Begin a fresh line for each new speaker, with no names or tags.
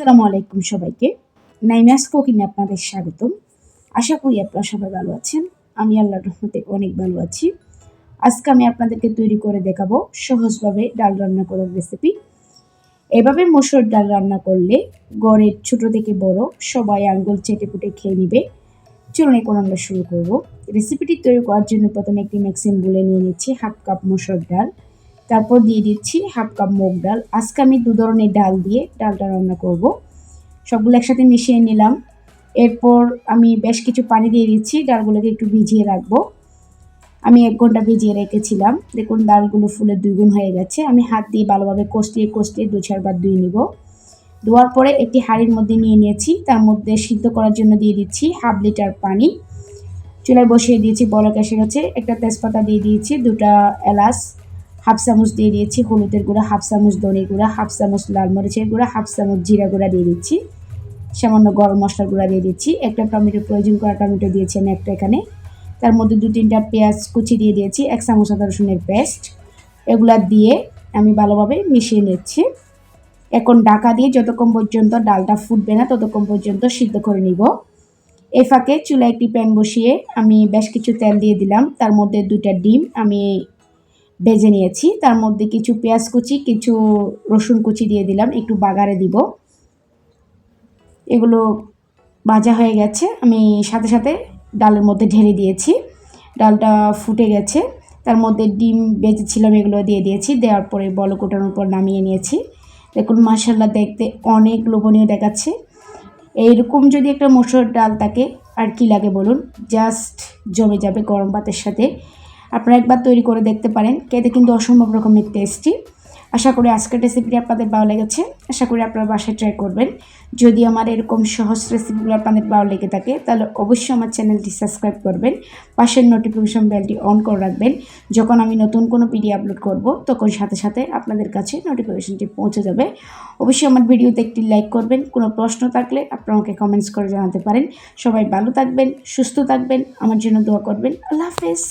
আসসালামু আলাইকুম সবাইকে। নাইমাস কুকিংয়ে আপনাদের স্বাগতম। আশা করি আপনারা সবাই ভালো আছেন। আমি আল্লাহর রহমতে অনেক ভালো আছি। আজকে আমি আপনাদেরকে তৈরি করে দেখাবো সহজভাবে ডাল রান্না করার রেসিপি এভাবে মসুর ডাল রান্না করলে গড়ের ছোট থেকে বড় সবাই আঙ্গুল চেটে পুটে খেয়ে নিবে। চলুন এখন আমরা শুরু করব। রেসিপিটি তৈরি করার জন্য প্রথমে একটি ম্যাক্সিম বলে নিয়ে নিচ্ছি, হাফ কাপ মসুর ডাল। তারপর দিয়ে দিচ্ছি হাফ কাপ মুগ ডাল। আজকে আমি দু ধরনের ডাল দিয়ে ডালটা রান্না করব। সবগুলো একসাথে মিশিয়ে নিলাম। এরপর আমি বেশ কিছু পানি দিয়ে দিচ্ছি, ডালগুলোকে একটু ভিজিয়ে রাখব। আমি এক ঘণ্টা ভিজিয়ে রেখেছিলাম। দেখুন, ডালগুলো ফুলে দুই গুণ হয়ে গেছে। আমি হাত দিয়ে ভালোভাবে কষটিয়ে কষটিয়ে দু চারবার ধুয়ে নিব। ধোয়ার পরে একটি হাঁড়ির মধ্যে নিয়ে নিয়েছি। তার মধ্যে সিদ্ধ করার জন্য দিয়ে দিচ্ছি হাফ লিটার পানি। চুলায় বসিয়ে দিয়েছি বড় গ্যাসে গেছে একটা তেজপাতা দিয়ে দিয়েছি, দুটা এলাচ হাফ চামচ দিয়ে দিয়েছি, হলুদের গুঁড়া, হাফ চামচ দনি গুঁড়া, হাফ চামচ লাল মরিচের গুঁড়া, হাফ চামচ জিরা গুঁড়া দিয়ে দিচ্ছি। সামান্য গরম মশলার গুঁড়া দিয়ে দিচ্ছি। একটা টমেটো প্রয়োজন করা টমেটো দিয়েছি আমি একটা এখানে। তার মধ্যে দু তিনটা পেঁয়াজ কুচি দিয়ে দিয়েছি, এক চামচ আদা রসুনের পেস্ট। এগুলা দিয়ে আমি ভালোভাবে মিশিয়ে নিচ্ছি। এখন ডাকা দিয়ে যতক্ষণ পর্যন্ত ডালটা ফুটবে না, ততক্ষণ পর্যন্ত সিদ্ধ করে নিব। এ ফাঁকে চুলায় একটি প্যান বসিয়ে আমি বেশ কিছু তেল দিয়ে দিলাম। তার মধ্যে দুইটা ডিম আমি ভেজে নিয়েছি। তার মধ্যে কিছু পেঁয়াজ কুচি, কিছু রসুন কুচি দিয়ে দিলাম। একটু বাগারে দিব। এগুলো ভাজা হয়ে গেছে। আমি সাথে সাথে ডালের মধ্যে ঢেলে দিয়েছি। ডালটা ফুটে গেছে। তার মধ্যে ডিম বেজেছিলাম এগুলো দিয়ে দিয়েছি। দেওয়ার পরে বল কোটানোর পর নামিয়ে নিয়েছি। দেখুন মাসাল্লা দেখতে অনেক লোভনীয় দেখাচ্ছে। এইরকম যদি একটা মসুর ডাল থাকে, আর কি লাগে বলুন? জাস্ট জমে যাবে গরম ভাতের সাথে। আপনারা একবার তৈরি করে দেখতে পারেন। খেতে কিন্তু অসম্ভব রকমের টেস্টি আশা করি আজকের রেসিপিটি আপনাদের ভালো লেগেছে। আশা করি আপনারা বাসায় ট্রাই করবেন। যদি আমার এরকম সহজ রেসিপিগুলো আপনাদের ভালো লেগে থাকে, তাহলে অবশ্যই আমার চ্যানেলটি সাবস্ক্রাইব করবেন। পাশের নোটিফিকেশন বেলটি অন করে রাখবেন। যখন আমি নতুন কোনো ভিডিও আপলোড করব, তখন সাথে সাথে আপনাদের কাছে নোটিফিকেশনটি পৌঁছে যাবে। অবশ্যই আমার ভিডিওতে একটি লাইক করবেন। কোনো প্রশ্ন থাকলে আপনারা আমাকে কমেন্টস করে জানাতে পারেন। সবাই ভালো থাকবেন, সুস্থ থাকবেন। আমার জন্য দোয়া করবেন। আল্লাহ হাফেজ।